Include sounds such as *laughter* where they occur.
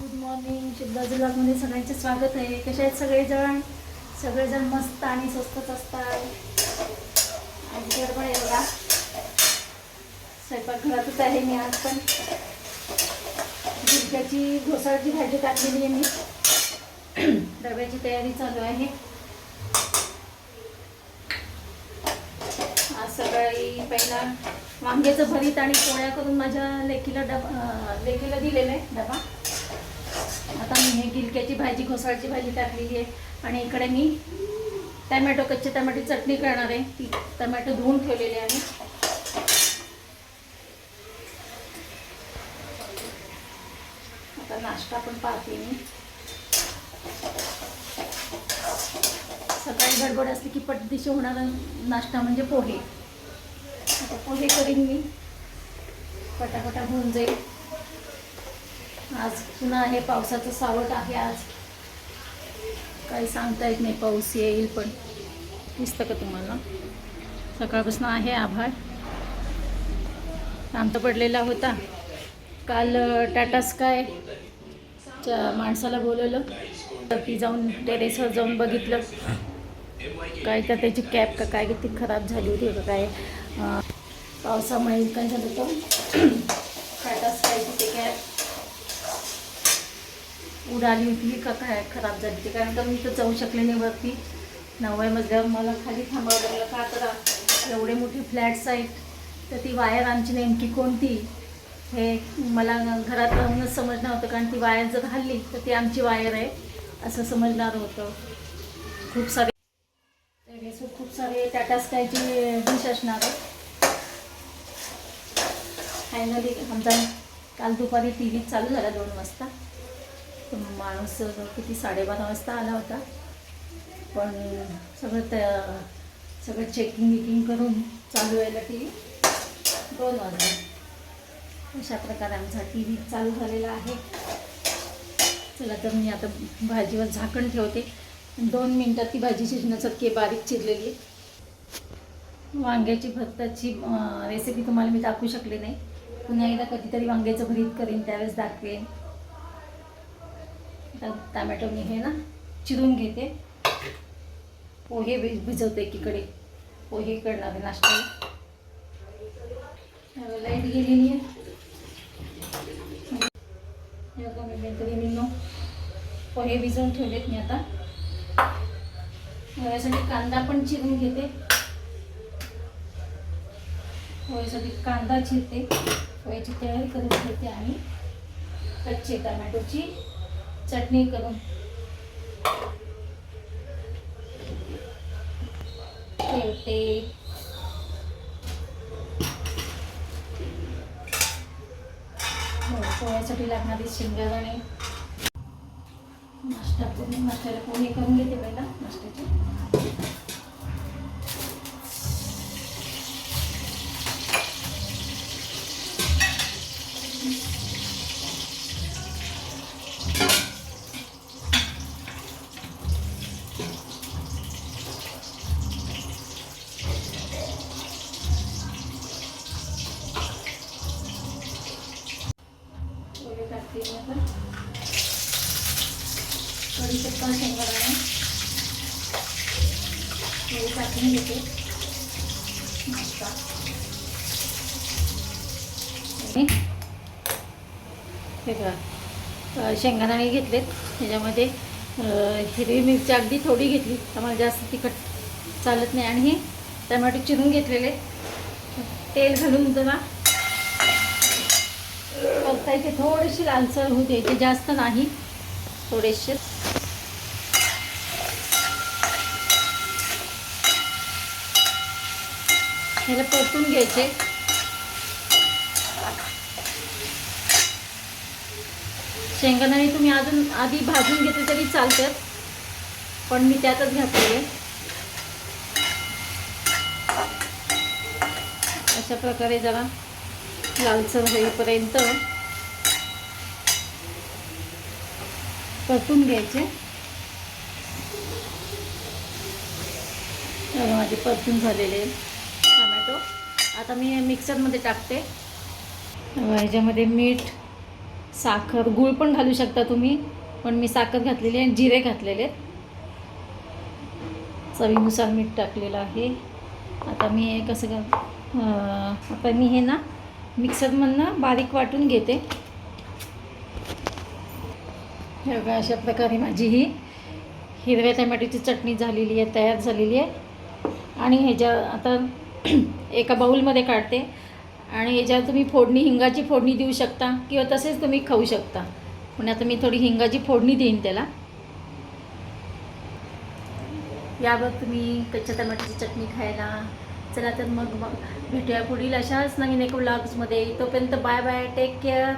Good morning शुद्धमध्ये सगळ्यांचे स्वागत आहे. कसे आहेत सगळेजण? सगळेजण मस्त आणि स्वस्तच असतात. आणि गडबड आहे बघा. स्वयंपाकघरातच आहे मी आज पण. झुणक्याची घोसाळची भाजी टाकलेली आहे मी. डब्याची तयारी चालू आहे. आज सकाळी पहिला वांग्याचं भरीत आणि पोळ्या करून माझ्या लेकीला डबा लेकीला दिलेलं आहे डबा. आता मी हे गिलक्याची भाजी घोसाळची भाजी टाकलेली आहे. आणि इकडे मी टमॅटो कच्चे टमॅटो चटणी करणार आहे. ती टमॅटो धुवून ठेवलेले आहे आता नाश्ता पण पाहते मी. सकाळी गडबड असली की पटदिशी होणारा नाश्ता म्हणजे पोहे. आता पोहे करीन मी. पटापटा होऊन जाईल. आज पुन्हा आहे पावसाचं सावट आहे आज. काही सांगता येत नाही पाऊस येईल पण. दिसतं का तुम्हाला? सकाळपासून आहे आभाळ. आमचा पडलेला होता. काल टाटा स्काय च्या माणसाला बोलवलं. तर ती जाऊन टेरेसवर जाऊन बघितलं. काय तर त्याची कॅब का काय ती खराब झाली होती का काय. पावसामुळे काय झालं होतं टाटा स्कायची ते कॅब उडाली होती का काय खराब झाली होती? कारण का मी तर जाऊ शकले नाही वरती. नवव्या मजल्यावर मला खाली थांबावं लागलं का? तर एवढे मोठे फ्लॅट्स आहेत. तर ती वायर आमची नेमकी कोणती? हे मला घरात राहूनच समजणार होतं. कारण ती वायर जर हल्ली तर ती आमची वायर आहे असं समजणार होतं. खूप सारे खूप सारे टाटा स्कायची डिश असणार आहे फायनली आमचा काल दुपारी टी व्ही चालू झाला दोन वाजता. माणूस किती साडेबारा वाजता आला होता. पण सगळं त्या सगळं चेकिंग विकिंग करून चालू व्हायला टी व्ही दोन वाजले. अशा प्रकारे आमचा टी व्ही चालू झालेला आहे. चला तर मी आता भाजीवर झाकण ठेवते. दोन मिनटात ती भाजी शिजण्यासारखी बारीक चिरलेली आहे. वांग्याची भत्ताची रेसिपी तुम्हाला मी दाखवू शकले नाही. पुन्हा एकदा कधीतरी वांग्याचं भरीत करीन त्यावेळेस दाखवेन. आता टमॅटो मी हे ना चिरून घेते. पोहे भिज भिजवते एकीकडे. पोहे करणार आहे नाश्ता लाइट गेलेली आहे. हे मी काहीतरी पोहे भिजवून ठेवलेत मी आता. यासाठी कांदा पण चिरून घेते. पोह्यासाठी कांदा चिरते. पोह्याची तयारी करून घेते आणि कच्चे टमॅटोची. चटणी करून. ठेवते. हो, पोह्यासाठी लागणारी शेंगदाणे. नाश्ता करून नाश्त्याला पोहे करून घेते पहिला नाश्त्याचे पोहे टाकते मी आता कढीपत्ता शेंगदाणे पोहे टाकून घेते. हे बघा शेंगदाणे घेतलेत. त्याच्यामध्ये हिरवी मिरची अगदी थोडी घेतली. आम्हाला जास्त तिखट चालत नाही. आणि हे टमॅटो चिरून घेतलेले. तेल घालून जरा परतायचे थोडेसे लालसर होऊ द्यायचे. जास्त नाही. थोडेसे. ह्याला परतून घ्यायचे. शेंगदाणे तुम्ही अजून आधी भाजून घेतले तरी चालतात पण मी त्यातच घातलेले. अशा प्रकारे जरा लालसर होईपर्यंत परतून घ्यायचे. माझे परतून झालेले. टमॅटो आता मी मिक्सरमध्ये टाकते. ह्याच्यामध्ये मीठ साखर गूळ पण घालू शकता तुम्ही पण मी साखर घातलेली आहे आणि जिरे घातलेले आहेत. चवीनुसार मीठ टाकलेलं आहे. आता मी हे कसं का आता मी हे ना मिक्सरमधनं बारीक वाटून घेते. हे बघा अशा प्रकारे माझी ही हिरव्या टमॅटोची चटणी झालेली आहे तयार झालेली आहे. आणि ह्याच्या आता *clears throat* एका बाऊलमध्ये काढते. आणि याच्यावर तुम्ही फोडणी हिंगाची फोडणी देऊ शकता किंवा तसेच तुम्ही खाऊ शकता. पण आता मी थोडी हिंगाची फोडणी देईन त्याला. यावर तुम्ही कच्च्या टमाट्याची चटणी खायला चला तर मग मग भेटूया पुढील अशाच नवीन एक ब्लॉग्समध्ये तोपर्यंत बाय बाय टेक केअर